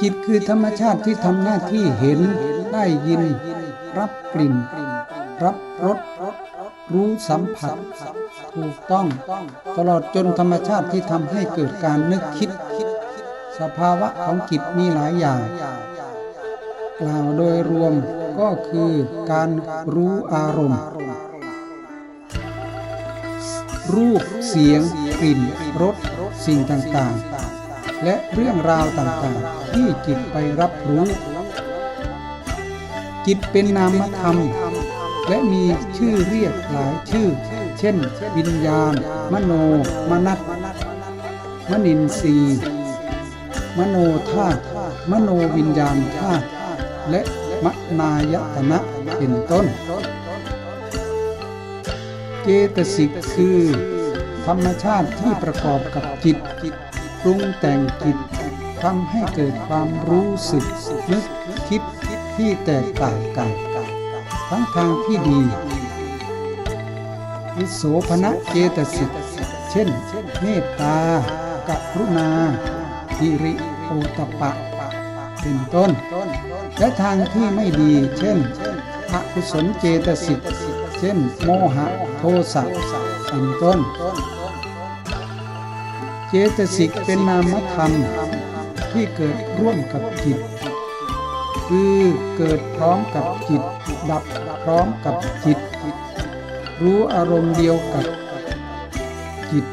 จิตคือธรรมชาติที่ทำหน้าที่เห็น ได้ยิน รับกลิ่น รับรสรู้สัมผัส ถูกต้อง ตลอดจนธรรมชาติที่ทำให้เกิดการนึกคิด สภาวะของจิตมีหลายอย่าง กล่าวโดยรวมก็คือการรู้อารมณ์ รูปเสียงกลิ่นรสสิ่งต่างๆ และเรื่องราวต่างๆ ที่จิตไปรับรู้ จิตเป็นนามธรรม และมีชื่อเรียกหลายชื่อ เช่น วิญญาณ มโน มนัตมนินทรีมโนธาตุมโนวิญญาณธาตุและมนายตนะเป็นต้น เจตสิกคือ ธรรมชาติที่ประกอบกับจิต ปรุงแต่งจิตทำให้เกิดความรู้สึกนึกคิดที่แตกต่างกัน ทั้งทางที่ดีวิโสภณะเจตสิกเช่น เมตตากรุณาหิริโอตปะ เป็นต้น และทางที่ไม่ดี เช่นอกุศลเจตสิกเช่น โมหะโทสะเป็นต้น เจตสิกเป็นนามธรรมที่เกิดร่วมกับจิต คือเกิดพร้อมกับจิต ดับพร้อมกับจิต รู้อารมณ์เดียวกับจิต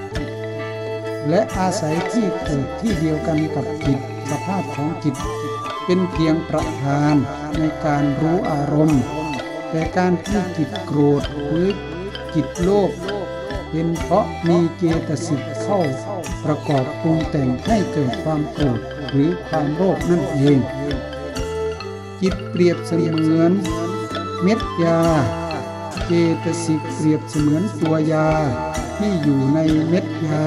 และอาศัยที่เกิดที่เดียวกันกับจิต สภาพของจิต เป็นเพียงประธานในการรู้อารมณ์ แต่การที่จิตโกรธหรือจิตโลภเป็นเพราะมีเจตสิกเข้า ประกอบปรุงแต่งให้เกิดความโกรธหรือความโลภนั่นเอง จิตเปรียบเสมือน เม็ดยา เจตสิกเปรียบเสมือนตัวยาที่อยู่ในเม็ดยา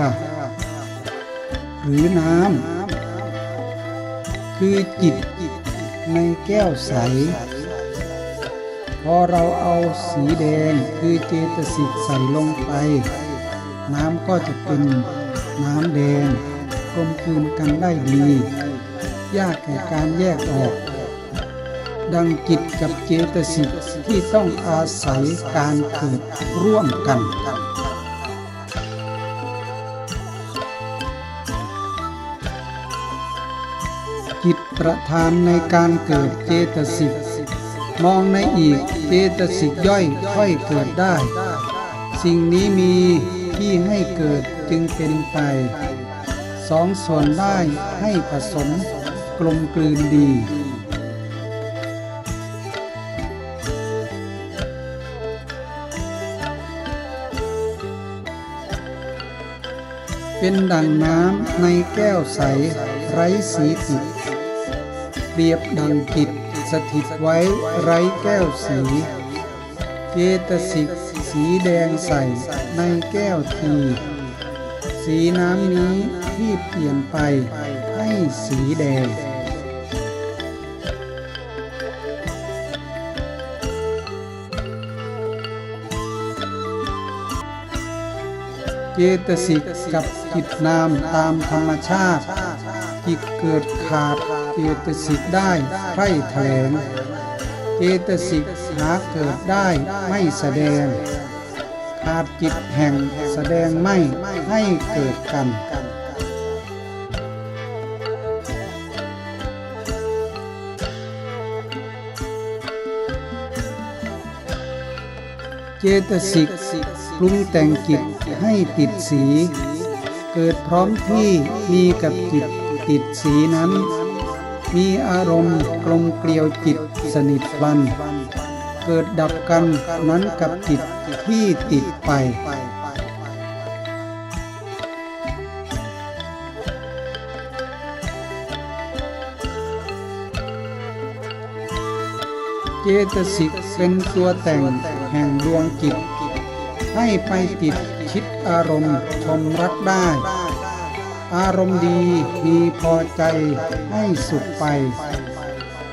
หรือน้ำคือจิตในแก้วใส พอเราเอาสีแดงคือเจตสิกใส่ลงไป น้ำก็จะเป็น น้ำแดงกลมกลืนกันได้ดี ยากแก่การแยกออก ดังจิตกับเจตสิกที่ต้องอาศัยการเกิดร่วมกันจิตประธานในการเกิดเจตสิกมองในอีกเจตสิกย่อยค่อยเกิดได้ สิ่งนี้มี เกิดจึงเป็นไป สองส่วนได้ให้ผสมกลมกลืนดี เป็นดังน้ำในแก้วใสไร้สีติดเปรียบดังจิตสถิตไว้ไร้แก้วสีเจตสิก สีแดงใสในแก้วที สีน้ำนี้ที่เปลี่ยนไปให้สีแดงเจตสิกกับจิตนามตามธรรมชาติ จิตเกิดขาดเจตสิกได้ไพร่แถลง เจตสิกหาเกิดได้ไม่แสดง ขาดจิตแห่งแสดงไม่ให้เกิดกันเจตสิกปรุงแต่งจิตให้ติดสี เกิดพร้อมที่มีกับจิตติดสีนั้น มีอารมณ์กลมเกลียวจิตสนิทวัน เกิดดับกันนั้นกับจิตที่ติดไปเจตสิกเป็นตัวแต่งแห่งดวงจิต ให้ไปติดคิดอารมณ์ชมรักได้ อารมณ์ดีมีพอใจให้สุขไป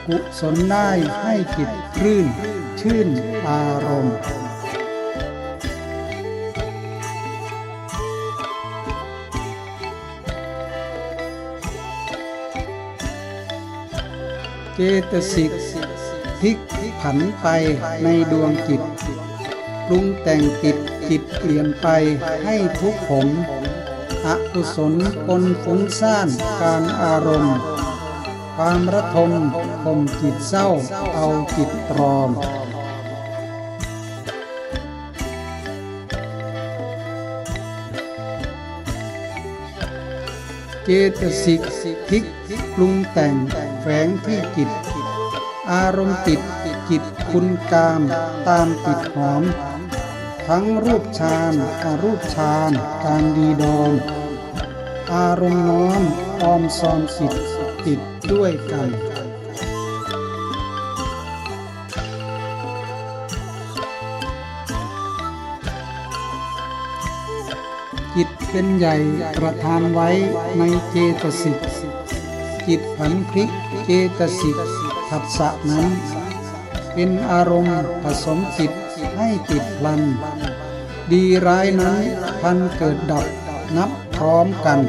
กุศลได้ให้จิตคลื่น ชื่นอารมณ์เจตสิกพลิกผันไปในดวงจิตปรุงแต่งจิตจิตเปลี่ยนไปให้ทุกข์ผล อกุศลปนฟุ้งซ่านการอารมณ์ ความระทมข่มจิตเศร้าเอาจิตตรอมเจตสิกพลิกปรุงแต่งแฝงที่จิต อารมณ์ติดจิตคุณกามตามติดหอม ทั้งรูปฌานอารูปฌานการดีดอมอารมณ์น้อมออมซอมจิตติดด้วยกันจิตเป็นใหญ่ประทานไว้ในเจตสิกจิตผันพลิกเจตสิกผัสสะนั้น เป็นอารมณ์ผสมจิต ให้ติดพลัน ดีร้ายนั้นพันเกิดดับนับพร้อมกัน